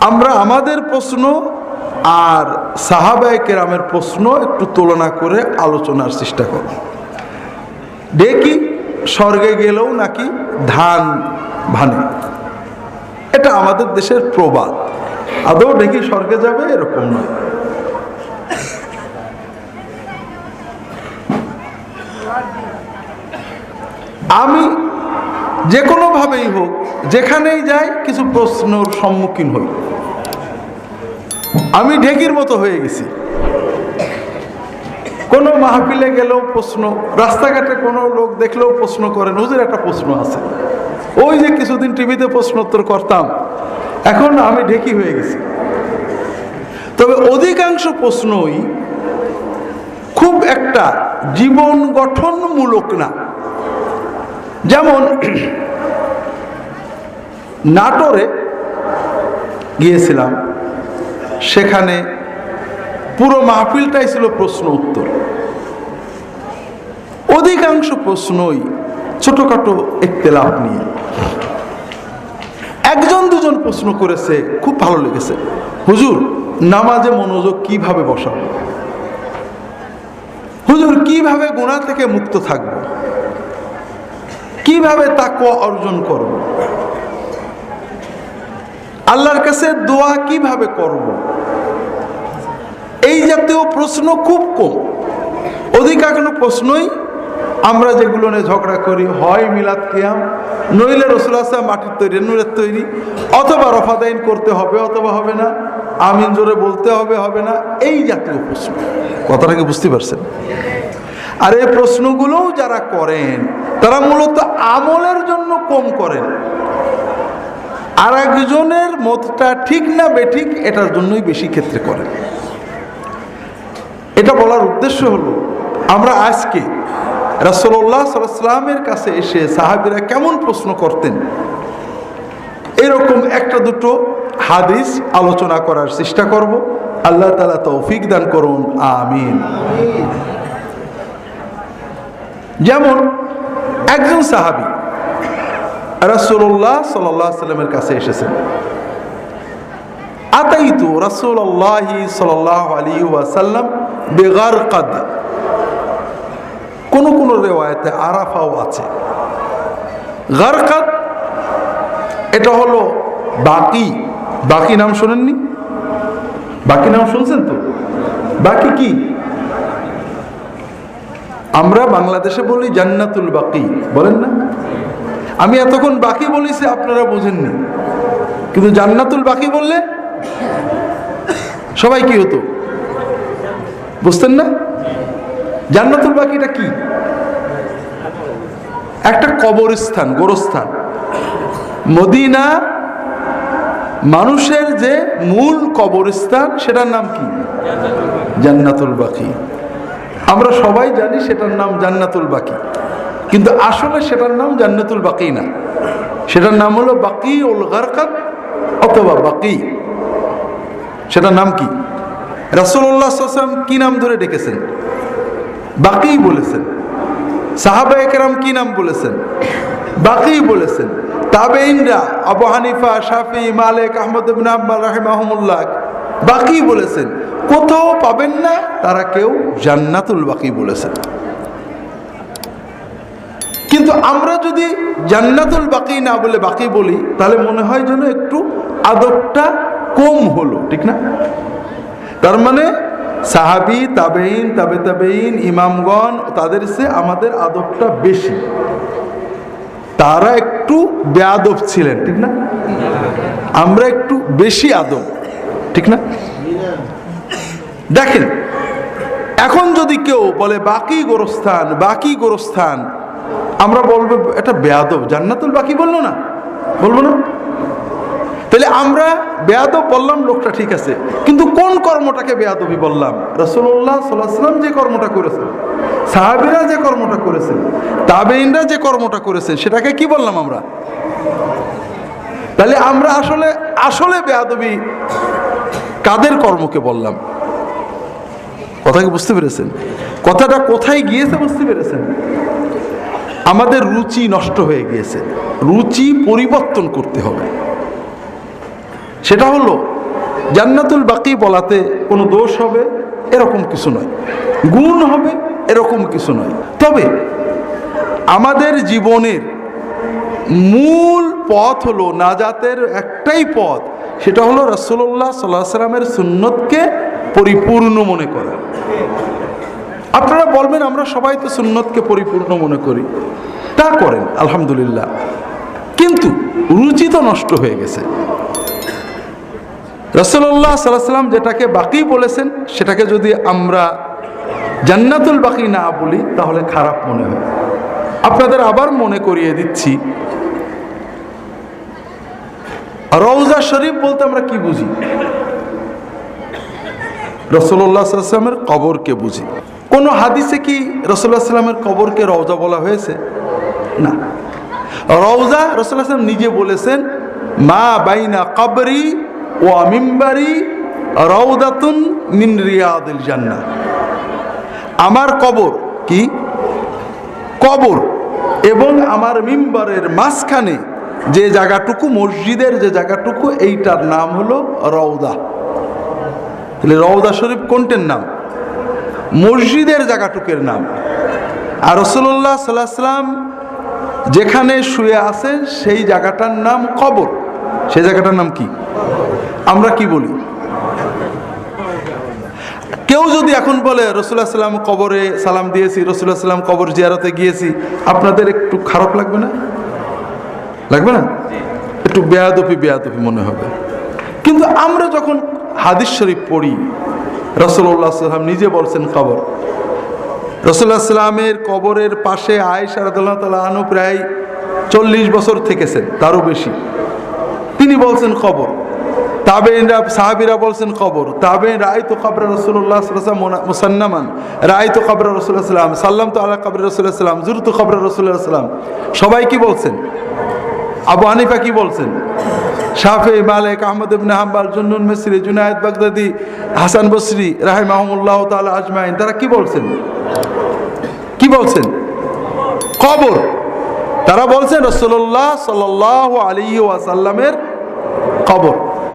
আমরা আমাদের প্রশ্ন আর সাহাবায় কেরামের প্রশ্ন একটু তুলনা করে আলোচনার চেষ্টা করব। দেখি স্বর্গে গেলেও নাকি ধান ভানে। এটা আমাদের দেশের প্রবাদ। আদৌ ঢেকি স্বর্গে যাবে এরকম নয়। আমি যে কোনোভাবেই হোক, যেখানেই যাই কিছু প্রশ্নর সম্মুখীন হই। আমি ঢেকির মতো হয়ে গেছি। কোনো মাহফিলে গেলেও প্রশ্ন, রাস্তাঘাটে কোনো লোক দেখলেও প্রশ্ন করেন, হুজুর, একটা প্রশ্ন আছে। ওই যে কিছুদিন টিভিতে প্রশ্ন উত্তর করতাম, এখন আমি ঢেকি হয়ে গেছি। তবে অধিকাংশ প্রশ্নই খুব একটা জীবন গঠনমূলক না। যেমন নাটোরে গিয়েছিলাম, সেখানে পুরো মাহফিলটাই ছিল প্রশ্ন উত্তর। অধিকাংশ প্রশ্নই ছোটখাটো একতেলাপ নিয়ে। একজন দুজন প্রশ্ন করেছে, খুব ভালো লেগেছে। হুজুর, নামাজে মনোযোগ কীভাবে বসাবো? হুজুর, কীভাবে গোনা থেকে মুক্ত থাকব? কীভাবে তাকওয়া অর্জন করব? আল্লাহর কাছে দোয়া কীভাবে করব? এই জাতীয় প্রশ্ন খুব কম। অধিকাংশ প্রশ্নই আমরা যেগুলো নিয়ে ঝগড়া করি, হয় মিলাদ কিয়াম, নইলে রসুলাসা মাটির তৈরি, নুরের তৈরি, অথবা রফাদাইন করতে হবে, অথবা হবে না, আমিন জোরে বলতে হবে হবে না, এই জাতীয় প্রশ্ন। কথাটাকে বুঝতে পারছেন? আর এই প্রশ্নগুলোও যারা করেন তারা মূলত আমলের জন্য কম করেন। আর একজনের মতটা ঠিক না বেঠিক, এটার জন্যই বেশি ক্ষেত্রে করেন। এটা বলার উদ্দেশ্য হলো, আমরা আজকে রাসোল্লাহ সাল্লামের কাছে এসে সাহাবিরা কেমন প্রশ্ন করতেন? এরকম একটা দুটো হাদিস আলোচনা করার চেষ্টা করব। আল্লাহ তালা তৌফিক দান করুন, আমিন। যেমন একজন সাহাবি রাসুল্লাহ সাল্লাহ সাল্লামের কাছে এসেছেন। আতাইতু রাসুল্লাহ সাল্লাহ আলী ওয়াসাল্লাম বেগার কাদ কোন কোন রেওয়ায়তে আরাফাও আছে। গারকাত এটা হলো বাকি। বাকি নাম শোনেননি? বাকি নাম শুনছেন তো? বাকি কি? আমরা বাংলাদেশে বলি জান্নাতুল বাকি, বলেন না? আমি এতক্ষণ বাকি বলেছি, আপনারা বোঝেননি। কিন্তু জান্নাতুল বাকি বললে সবাই কি হতো? বুঝতেন না? জান্নাতুল বাকিটা কি? একটা কবরস্থান, গোরস্থান। মদিনা মানুষের যে মূল কবরস্থান, সেটার নাম কি? জান্নাতুল বাকি। আমরা সবাই জানি সেটার নাম জান্নাতুল বাকি। কিন্তু আসলে সেটার নাম জান্নাতুল বাকি না। সেটার নাম হলো বাকি উল গারকাত অথবা বাকি। সেটার নাম কি? রাসুল্লাহ সাল্লাম কি নাম ধরে ডেকেছেন? বাকি বলেছেন। সাহাবা একরাম কি নাম বলেছেন? বাকি বলেছেন। তাবেইনরা আবু হানিফা, শাফি, মালিক, আহমদ ইবনে আব্বাল রাহিমাহমুল্লাহ বাকি বলেছেন। কোথাও পাবেন না, তারা কেউ জান্নাতুল বাকি বলেছেন। কিন্তু আমরা যদি জান্নাতুল বাকি না বলে বাকি বলি, তাহলে মনে হয় যেন একটু আদবটা কম হলো, ঠিক না? তার মানে সাহাবি তাবেইন তাবে তাবেইন ইমামগণ, তাদের সে আমাদের আদবটা বেশি। তারা একটু বেআদব ছিলেন, ঠিক না? আমরা একটু বেশি আদব। ঠিক না? দেখেন, এখন যদি কেউ বলে বাকি গোরস্থান বাকি গোরস্থান, আমরা বলব এটা বেয়াদব, জান্নাতুল বাকি বলল না? বলব না? তাহলে আমরা বেয়াদব বললাম, লোকটা ঠিক আছে। কিন্তু কোন কর্মটাকে বেয়াদবি বললাম? রসুল্লাহ সাল্লাম যে কর্মটা করেছেন, সাহাবিরা যে কর্মটা করেছেন তাবেইনরা যে কর্মটা করেছেন, সেটাকে কি বললাম আমরা? তাহলে আমরা আসলে আসলে বেয়াদবি কাদের কর্মকে বললাম? কথা কি বুঝতে পেরেছেন? কথাটা কোথায় গিয়েছে বুঝতে পেরেছেন? আমাদের রুচি নষ্ট হয়ে গিয়েছে। রুচি পরিবর্তন করতে হবে। সেটা হলো, জান্নাতুল বাকি বলাতে কোনো দোষ হবে, এরকম কিছু নয়। গুণ হবে, এরকম কিছু নয়। তবে আমাদের জীবনের মূল পথ হলো নাজাতের একটাই পথ সেটা হলো রসুল্লাহ সাল্লাহ সাল্লামের সুন্নতকে পরিপূর্ণ মনে করা। আপনারা বলবেন, আমরা সবাই তো সুন্নতকে পরিপূর্ণ মনে করি। তা করেন, আলহামদুলিল্লাহ। কিন্তু রুচি তো নষ্ট হয়ে গেছে। রসল্লাহ সাল্লাম যেটাকে বাকি বলেছেন, সেটাকে যদি আমরা জান্নাতুল বাকি না বলি, তাহলে খারাপ মনে হয়। আপনাদের আবার মনে করিয়ে দিচ্ছি রওজা শরীফ বলতে আমরা কি বুঝি? রসল্লাহ সাল্লামের কবরকে বুঝি। কোনো হাদিসে কি রসল্লাহ সাল্লামের কবরকে রওজা বলা হয়েছে? না। রওজা সাল্লাম নিজে বলেছেন, মা বাইনা কবরি ও মিম্বারি রওদাতুন মিন রিয়াদিল জান্নাহ। আমার কবর কি? কবর এবং আমার মিম্বারের মাঝখানে যে জায়গাটুকু, মসজিদের যে জায়গাটুকু, এইটার নাম হলো রওদা। তাহলে রওদা শরীফ কোনটের নাম? মসজিদের জায়গাটুকের নাম। আর রসুল্লাহ সাল্লাহ সাল্লাম যেখানে শুয়ে আছেন, সেই জায়গাটার নাম কবর। সেই জায়গাটার নাম কি? আমরা কি বলি? কেউ যদি এখন বলে রসুল্লাহ সাল্লাম কবরে সালাম দিয়েছি রসুল্লাহ সাল্লাম কবর জিয়ারতে গিয়েছি, আপনাদের একটু খারাপ লাগবে না? লাগবে না? একটু বেয়াদপি বেয়াদপি মনে হবে। কিন্তু আমরা যখন হাদিস শরীফ পড়ি রসুল্লাহ সাল্লাম নিজে বলছেন কবর। রসুল্লাহ সাল্লামের কবরের পাশে আয়েশা রাদিয়াল্লাহু তাআলা আনু প্রায় চল্লিশ বছর থেকেছেন, তারও বেশি। তিনি বলছেন কবর। তাবেইনরা সাহাবিরা বলছেন কবর। তাবেইন রায় তো কবর রসুল্লাহ মুসান্নামান রায় তো কবর রসুল্লাহ সাল্লাম সাল্লাম তো আল্লাহ কবর রসুল্লাহ সাল্লাম জুর তো কবর রসুল্লাহ সাল্লাম সবাই কি বলছেন? আবু হানিফা কি বলছেন? শাফে, মালেক, আহমদ ইবনে হাম্বাল, জুন্নুন, মিসরি, জুনায়েদ, বাগদাদি, হাসান বসরি রাহিমাহুল্লাহ তাল আজমাইন, তারা কি বলছেন? কি বলছেন? কবর তারা বলছেন রসল্লাহ সাল আলী ওয়াসাল্লামের কবর